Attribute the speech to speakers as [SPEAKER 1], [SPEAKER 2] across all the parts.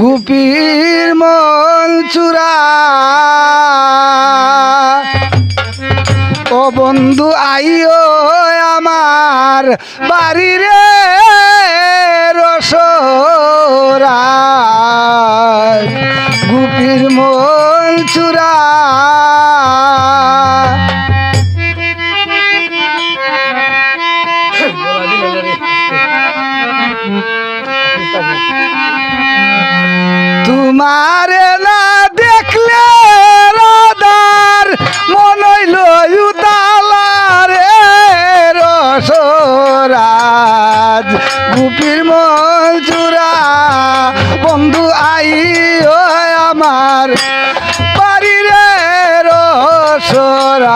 [SPEAKER 1] গুপির মন চূড়া। ও বন্ধু আইও আমার বাড়ি রে বাড়ি রে রসরাজ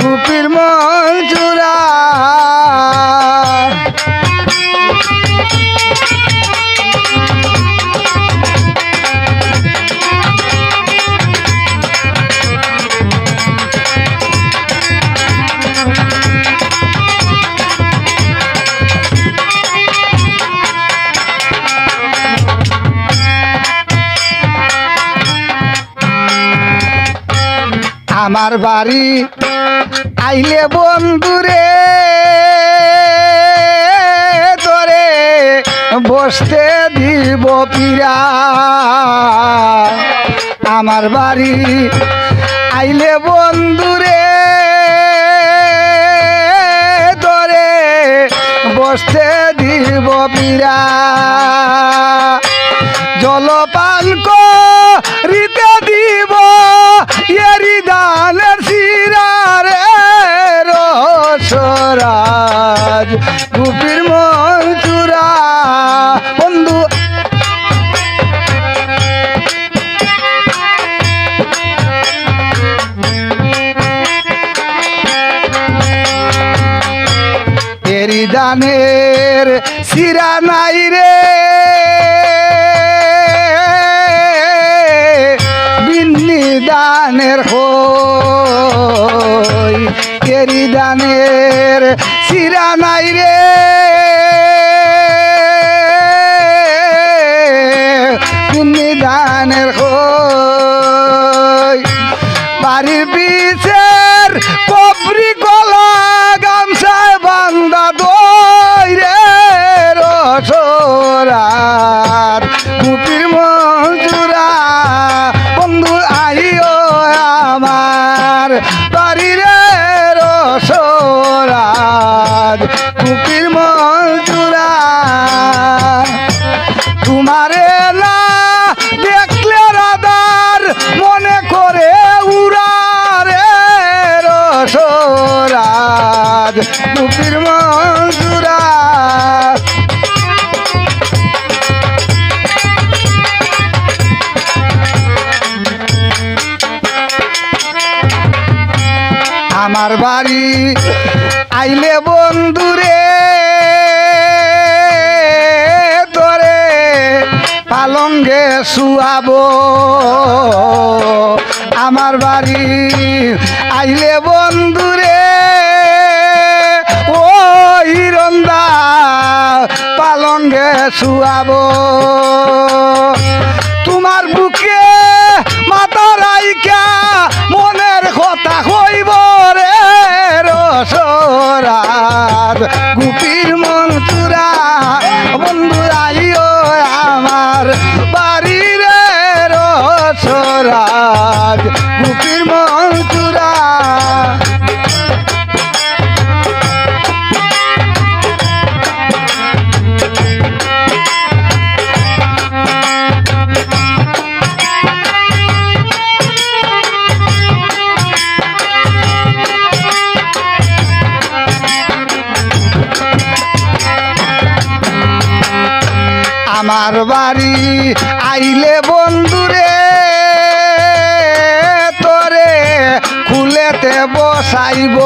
[SPEAKER 1] গুপির মন আমার বাড়ি। আইলে বন্ধুরে তোরে বসতে দিব পিরা। আমার বাড়ি আইলে বন্ধুরে তোরে বসতে দিব পিরা। দানের শিরা নাই রে। বিন্নি দানের হই এরি দানের শিরা নাই রে। বিন্নি দানের হই, বাড়ির পিছের কবরি গলা গামছায় বান্দা দই আমার বাড়ি। আইলে বন্ধুরে তোরে পালঙ্গে শুয়াবো। আমার বাড়ি আইলে বন্ধুরে ও হিরন্দা পালঙ্গে শুয়াবো। তোমার বুকে মাতা রাইকা মনের কথা হইব রে রসরাত গুপির মন চুরা বন্ধুরাই আইও আমার বাড়ি রে রসরাত গুপির মন চূড়া আমার বাড়ি আইলে বন্ধুরে তোরে খুলেতে বসাইব।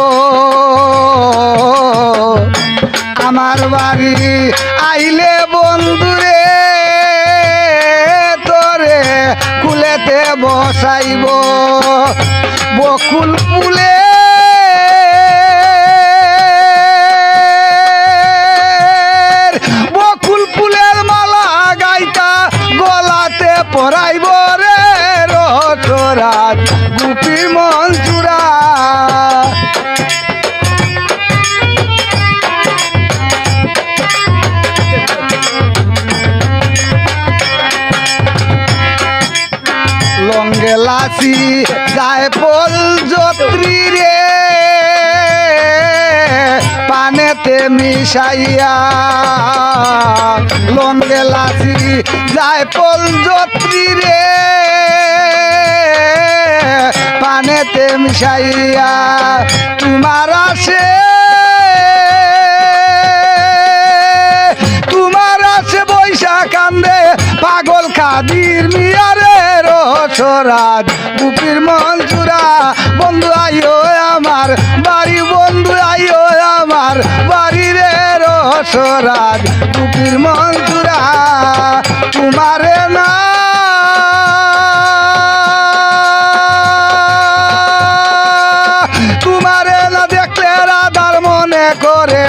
[SPEAKER 1] আমার বাড়ি আইলে বন্ধুরে তোরে কুলেতে বসাইব। বকুল ফুলে লঙ্গে লাসি যায় পল যত্রী রে। পানেতে মিশাইয়া লঙ্গে লাসি যায় পল যত্রী রে। পানেতে মিশাইয়া তোমার আসে, তোমার আছে বৈশা কান্দে পাগল খাদির মিয়ারে রসরাজ গুপির মঞ্জুরা, বন্ধু আইও আমার, বাড়ি বন্ধু আইও আমার বাড়ি রে রসরাজ গুপির মঞ্জুরা, তোমারে না। তোমারে না দেখলে রাধার মনে করে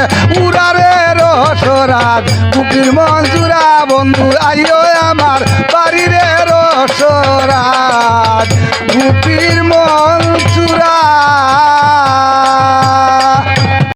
[SPEAKER 1] রসরাজ কুকির মঞ্জুরা বন্ধু আইও আমার বাড়ির রসরাজ গুপির মঞ্জুরা।